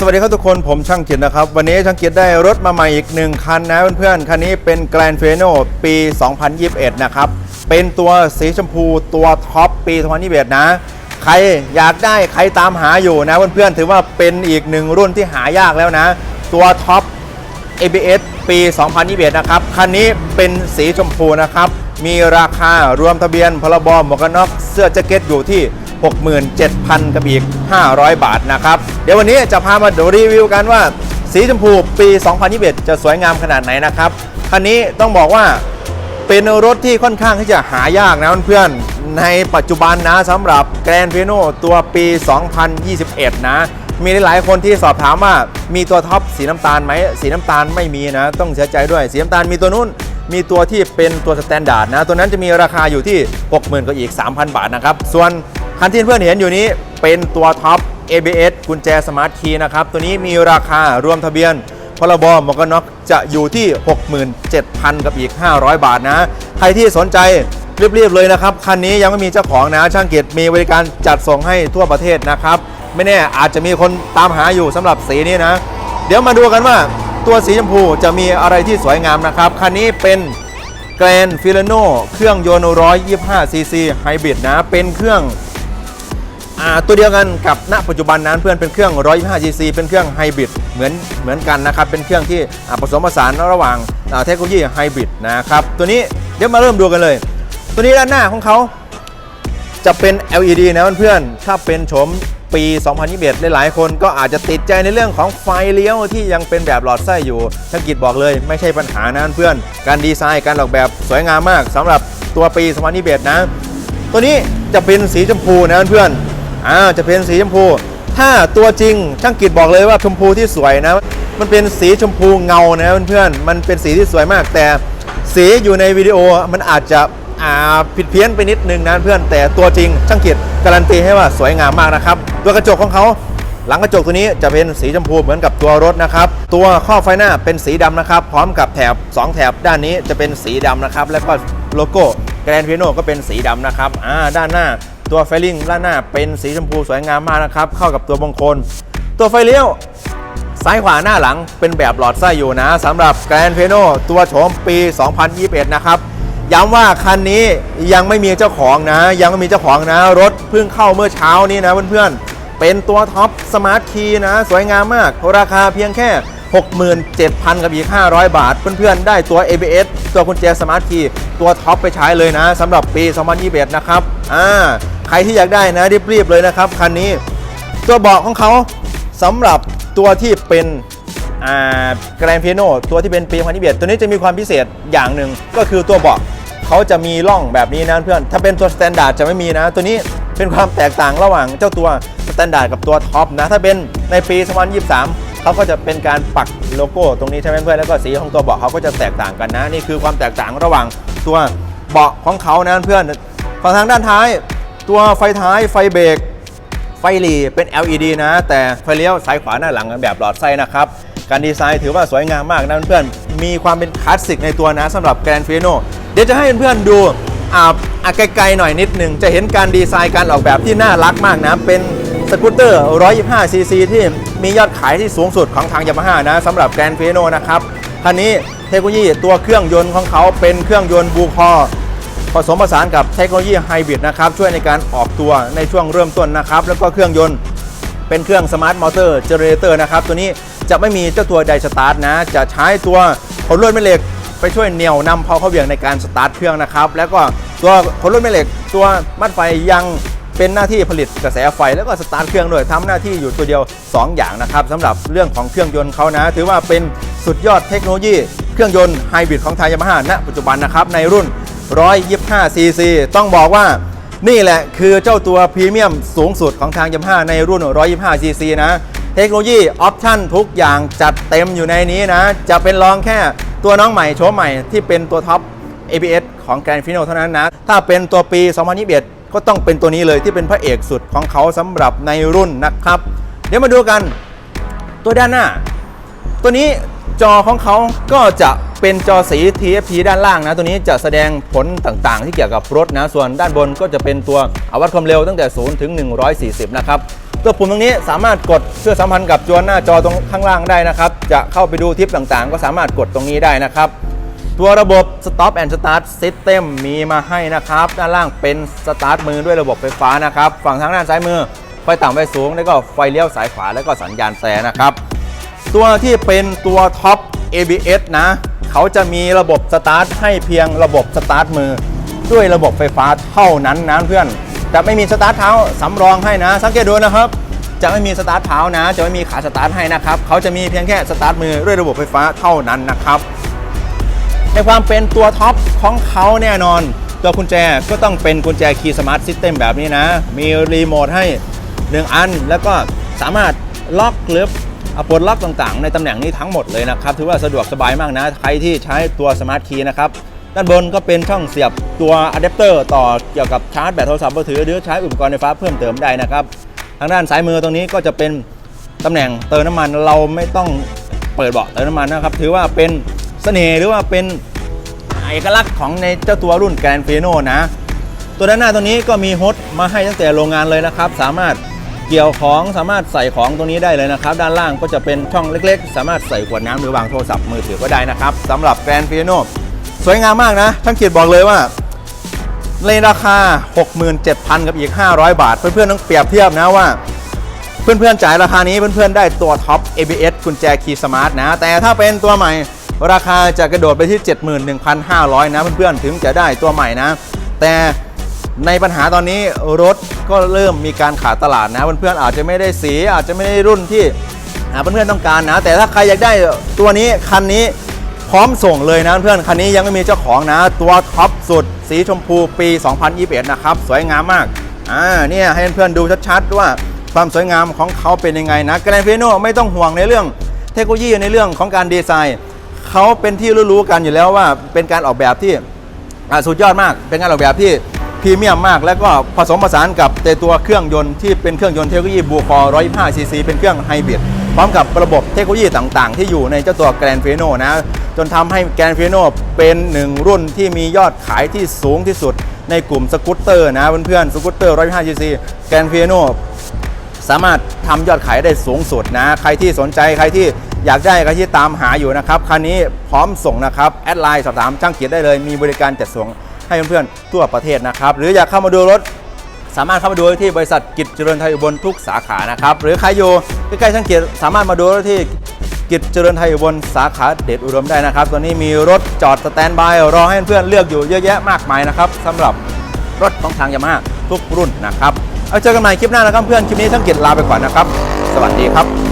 สวัสดีครับทุกคนผมช่างกิจนะครับ วันนี้ช่างกิจได้รถมาใหม่อีกหนึ่งคันนะเพื่อนๆ คันนี้เป็น Grand f i n o ปี 2021 นะครับ เป็นตัวสีชมพูตัวท็อปปี 2021 นะ ใครอยากได้ใครตามหาอยู่นะเพื่อนๆ ถือว่าเป็นอีกหนึ่งรุ่นที่หายากแล้วนะ ตัวท็อป ABS ปี 2021 นะครับ คันนี้เป็นสีชมพูนะครับ มีราคารวมทะเบียนพรบหมวกกันน็อกเสื้อแจ็คเก็ตอยู่ที่ 67,000 กับอีก 500 บาทนะครับ เดี๋ยววันนี้จะพามาดูรีวิวกันว่า สีชมพูปี 2021 จะสวยงามขนาดไหนนะครับคันนี้ต้องบอกว่าเป็นรถที่ค่อนข้างที่จะหายากนะเพื่อนในปัจจุบันนะสำหรับ Grand p i a n o ตัวปี 2021 นะ มีหลายคนที่สอบถามว่ามีตัวท็อปสีน้ำตาลไหมสีน้ำตาลไม่มีนะ ต้องเสียใจด้วยสีน้ำตาลมีตัวนู้นมีตัวที่เป็นตัวสแตนดาร์ดนะ ตัวนั้นจะมีราคาอยู่ที่ 60,000ก็อีก 3,000 บาทนะครับ ส่วน คันที่เพื่อนเห็นอยู่นี้เป็นตัวท็อป ABS กุญแจสมาร์ทคีย์นะครับ ตัวนี้มีราคารวมทะเบียนพรบหมวกกันน็อกจะอยู่ที่ 67,000 กับอีก 500 บาทนะ ใครที่สนใจรีบๆเลยนะครับ คันนี้ยังไม่มีเจ้าของนะ ช่างเกียรติมีบริการจัดส่งให้ทั่วประเทศนะครับ ไม่แน่อาจจะมีคนตามหาอยู่สำหรับสีนี้นะ เดี๋ยวมาดูกันว่าตัวสีชมพูจะมีอะไรที่สวยงามนะครับ คันนี้เป็นแกรนฟิลโนเครื่องยนต์125ซีซีไฮบริดนะ เป็นเครื่อง ตัวเดียวกันกับณปัจจุบันนั้นเพื่อนเป็นเครื่อง 125cc เป็นเครื่องไฮบริดเหมือนเหมือนกันนะครับ เป็นเครื่องที่ผสมผสานระหว่างเทคโนโลยีไฮบริดนะครับ ตัวนี้เดี๋ยวมาเริ่มดูกันเลย ตัวนี้ด้านหน้าของเขาจะเป็น LED นะเพื่อนๆ ถ้าเป็นโฉมปี 2021 หลายๆ คนก็อาจจะติดใจในเรื่องของไฟเลี้ยวที่ยังเป็นแบบหลอดไส้อยู่ช่างกิจบอกเลยไม่ใช่ปัญหานะเพื่อน การดีไซน์การออกแบบสวยงามมากสำหรับตัวปี 2021 นะ ตัวนี้จะเป็นสีชมพูนะเพื่อน อ่าจะเป็นสีชมพู ถ้าตัวจริงช่างกิจบอกเลยว่าชมพูที่สวยนะ มันเป็นสีชมพูเงานะเพื่อนๆมันเป็นสีที่สวยมาก แต่สีอยู่ในวิดีโอมันอาจจะอ่าผิดเพี้ยนไปนิดนึงนะเพื่อนแต่ตัวจริงช่างกิจการันตีให้ว่าสวยงามมากนะครับ ตัวกระจกของเขาหลังกระจกตัวนี้จะเป็นสีชมพูเหมือนกับตัวรถนะครับ ตัวข้อบไฟหน้าเป็นสีดำนะครับ พร้อมกับแถบ 2 แถบด้านนี้จะเป็นสีดำนะครับ แล้วก็โลโก้แกรนด์พีโนก็เป็นสีดำนะครับอ่าด้านหน้า ตัวไฟลิ่งด้านหน้าเป็นสีชมพูสวยงามมากนะครับ เข้ากับตัวมงคล ตัวไฟเลี้ยวซ้ายขวาหน้าหลังเป็นแบบหลอดไส้อยู่นะสำหรับแกรนเพโนตัวโฉมปี 2021 นะครับ ย้ำว่าคันนี้ยังไม่มีเจ้าของนะ ยังไม่มีเจ้าของนะ รถเพิ่งเข้าเมื่อเช้านี้นะเพื่อนๆ เป็นตัวท็อปสมาร์ทคีย์นะ สวยงามมาก ราคาเพียงแค่ 67,000 กับอีก 500 บาท เพื่อนๆ ได้ตัว ABS ตัวกุญแจสมาร์ทคีย์ตัวท็อปไปใช้เลยนะสำหรับปี 2021 นะครับ อ่า ใครที่อยากได้นะรีบๆเลยนะครับคันนี้ ตัวเบาะของเขาสำหรับตัวที่เป็นแกรนพีโนตัวที่เป็นปี2021ตัวนี้จะมีความพิเศษอย่างหนึ่งก็คือตัวเบาะเขาจะมีร่องแบบนี้นะเพื่อน ถ้าเป็นตัวสแตนดาร์ดจะไม่มีนะ ตัวนี้เป็นความแตกต่างระหว่างเจ้าตัวสแตนดาร์ดกับตัวท็อปนะ ถ้าเป็นในปี 2023 เขาก็จะเป็นการปักโลโก้ตรงนี้ใช่ไหมเพื่อน แล้วก็สีของตัวเบาะเขาก็จะแตกต่างกันนะ นี่คือความแตกต่างระหว่างตัวเบาะของเขานะเพื่อนฝั่งทางด้านท้าย ตัวไฟท้ายไฟเบรกไฟหลีเป็น LED นะ แต่ไฟเลี้ยวซ้ายขวาหน้าหลังแบบหลอดไส้นะครับ การดีไซน์ถือว่าสวยงามมากนะเพื่อนมีความเป็นคลาสสิกในตัวนะสำหรับแกรนฟิโนเดี๋ยวจะให้เพื่อนๆดูอ่าอะไกลๆหน่อยนิดหนึ่งจะเห็นการดีไซน์การออกแบบที่น่ารักมากนะ เป็นสกูตเตอร์ 125 ซีซีที่มียอดขายที่สูงสุดของทางยามาฮ่านะสำหรับแกรนฟิโนนะครับคันนี้เทคโนโลยีตัวเครื่องยนต์ของเขาเป็นเครื่องยนต์บูคอ ผสมผสานกับเทคโนโลยีไฮบริดนะครับช่วยในการออกตัวในช่วงเริ่มต้นนะครับ แล้วก็เครื่องยนต์เป็นเครื่องสมาร์ทมอเตอร์เจเนเรเตอร์นะครับ ตัวนี้จะไม่มีเจ้าตัวไดสตาร์ทนะ จะใช้ตัวขนลวดแม่เหล็ก ไปช่วยเหนี่ยวนำเพาเข้าเบี่ยงในการสตาร์ทเครื่องนะครับ แล้วก็ตัวขนลวดแม่เหล็ก ตัวมัดไฟยังเป็นหน้าที่ผลิตกระแสไฟ แล้วก็สตาร์ทเครื่องด้วยทำหน้าที่อยู่ตัวเดียว 2 อย่างนะครับสำหรับเรื่องของเครื่องยนต์เขานะ ถือว่าเป็นสุดยอดเทคโนโลยี เครื่องยนต์ไฮบริดของไทยยามาฮ่าณปัจจุบันนะครับในรุ่น 125 ซีซี ต้องบอกว่านี่แหละคือเจ้าตัวพรีเมียมสูงสุดของทางยามาฮ่าในรุ่น 125 ซีซีนะ เทคโนโลยีออปชั่นทุกอย่างจัดเต็มอยู่ในนี้นะ จะเป็นรองแค่ตัวน้องใหม่โฉมใหม่ที่เป็นตัวท็อป ABS ของ Grand f i n o เท่านั้นนะ ถ้าเป็นตัวปี 2021 ก็ต้องเป็นตัวนี้เลยที่เป็นพระเอกสุดของเขาสำหรับในรุ่นนะครับ เดี๋ยวมาดูกัน ตัวด้านหน้า ตัวนี้ จอของเขาก็จะเป็นจอสี TFT ด้านล่างนะ ตัวนี้จะแสดงผลต่างๆ ที่เกี่ยวกับรถนะ ส่วนด้านบนก็จะเป็นตัวอวัดความเร็วตั้งแต่ 0 ถึง 140 นะครับ ตัวปุ่มตรงนี้สามารถกดเพื่อสัมพันธ์กับจอหน้าจอตรงข้างล่างได้นะครับ จะเข้าไปดูทิปต่างๆ ก็สามารถกดตรงนี้ได้นะครับ ตัวระบบ Stop and Start System มีมาให้นะครับ ด้านล่างเป็นสตาร์ทมือด้วยระบบไฟฟ้านะครับ ฝั่งทางด้านซ้ายมือ ไฟต่ำไฟสูง แล้วก็ไฟเลี้ยวสายขวา แล้วก็สัญญาณแซนะครับ ตัวที่เป็นตัวท็อป ABS นะ เขาจะมีระบบสตาร์ทให้เพียงระบบสตาร์ทมือ ด้วยระบบไฟฟ้าเท่านั้นนะเพื่อนจะไม่มีสตาร์ทเท้าสำรองให้นะ สังเกตดูนะครับ จะไม่มีสตาร์ทเท้านะ จะไม่มีขาสตาร์ทให้นะครับ เขาจะมีเพียงแค่สตาร์ทมือด้วยระบบไฟฟ้าเท่านั้นนะครับ ในความเป็นตัวท็อปของเขาแน่นอน ตัวกุญแจก็ต้องเป็นกุญแจคีย์สมาร์ทซิสเต็มแบบนี้นะ มีรีโมทให้ 1 อัน แล้วก็สามารถล็อกหรือ ปลดล็อกต่างๆ ในตำแหน่งนี้ทั้งหมดเลยนะครับ ถือว่าสะดวกสบายมากนะ ใครที่ใช้ตัวสมาร์ทคีย์นะครับ ด้านบนก็เป็นช่องเสียบตัวอะแดปเตอร์ต่อเกี่ยวกับชาร์จแบตโทรศัพท์มือถือหรือใช้อุปกรณ์ไฟฟ้าเพิ่มเติมได้นะครับ ทางด้านซ้ายมือตรงนี้ก็จะเป็นตำแหน่งเติมน้ำมันเราไม่ต้องเปิดเบาะเติมน้ำมันนะครับ ถือว่าเป็นเสน่ห์หรือว่าเป็นเอกลักษณ์ของในเจ้าตัวรุ่นแกรนฟีโนนะ ตัวด้านหน้าตัวนี้ก็มีโฮสต์มาให้ตั้งแต่โรงงานเลยนะครับ สามารถ เกี่ยวของสามารถใส่ของตรงนี้ได้เลยนะครับ ด้านล่างก็จะเป็นช่องเล็กๆ สามารถใส่ขวดน้ำหรือวางโทรศัพท์มือถือก็ได้นะครับสำหรับแกรนฟีโนสวยงามมากนะช่างเกียรบอกเลยว่าในราคา 67,000 กับอีก 500 บาท เพื่อนๆต้องเปรียบเทียบนะว่า เพื่อนๆจ่ายราคานี้เพื่อนๆได้ตัวท็อป ABS กุญแจคีย์สมาร์ทนะ แต่ถ้าเป็นตัวใหม่ราคาจะกระโดดไปที่ 71,500 นะเพื่อนๆถึงจะได้ตัวใหม่นะ แต่ ในปัญหาตอนนี้รถก็เริ่มมีการขาดตลาดนะเพื่อนๆอาจจะไม่ได้สีอาจจะไม่ได้รุ่นที่เพื่อนๆต้องการนะ แต่ถ้าใครอยากได้ตัวนี้คันนี้พร้อมส่งเลยนะเพื่อนคันนี้ยังไม่มีเจ้าของนะ ตัวท็อปสุด สีชมพูปี 2021 นะครับ สวยงามมากอ่าเนี่ยให้เพื่อนๆดูชัดๆว่าความสวยงามของเขาเป็นยังไงนะแกรนฟิโนไม่ต้องห่วงในเรื่องเทคโนโลยีในเรื่องของการดีไซน์เขาเป็นที่รู้ๆกันอยู่แล้วว่าเป็นการออกแบบที่สุดยอดมาก เป็นการออกแบบที่ พรีเมียมมาก แล้วก็ผสมผสานกับในตัวเครื่องยนต์ที่เป็นเครื่องยนต์เทคโนโลยีบูคอ125ซีซีเป็นเครื่องไฮบริดพร้อมกับระบบเทคโนโลยีต่างๆ ที่อยู่ในเจ้าตัวแกรนเฟโนนะจนทำให้แกรนเฟโนเป็นหนึ่งรุ่นที่มียอดขายที่สูงที่สุดในกลุ่มสกูตเตอร์นะเพื่อนๆสกูตเตอร์125ซีซีแกรนเฟโนสามารถทำยอดขายได้สูงสุดนะ ใครที่สนใจใครที่อยากได้ใครที่ตามหาอยู่นะครับ คันนี้พร้อมส่งนะครับ แอดไลน์สอบถามช่างเกียรติได้เลย มีบริการจัดส่ง ให้เพื่อนๆทั่วประเทศนะครับ หรืออยากเข้ามาดูรถสามารถเข้ามาดูที่บริษัทกิจเจริญไทยอุบลทุกสาขานะครับ หรือใครอยู่ใกล้ๆช่างเกียรติสามารถมาดูได้ที่กิจเจริญไทยอุบลสาขาเดชอุดมได้นะครับตอนนี้มีรถจอดสแตนบายรอให้เพื่อนเลือกอยู่เยอะแยะมากมายนะครับสำหรับรถของทางยามาฮ่าทุกรุ่นนะครับ เอาเจอกันใหม่คลิปหน้านะครับเพื่อนคลิปนี้ทั้งเกียรติลาไปก่อนนะครับ สวัสดีครับ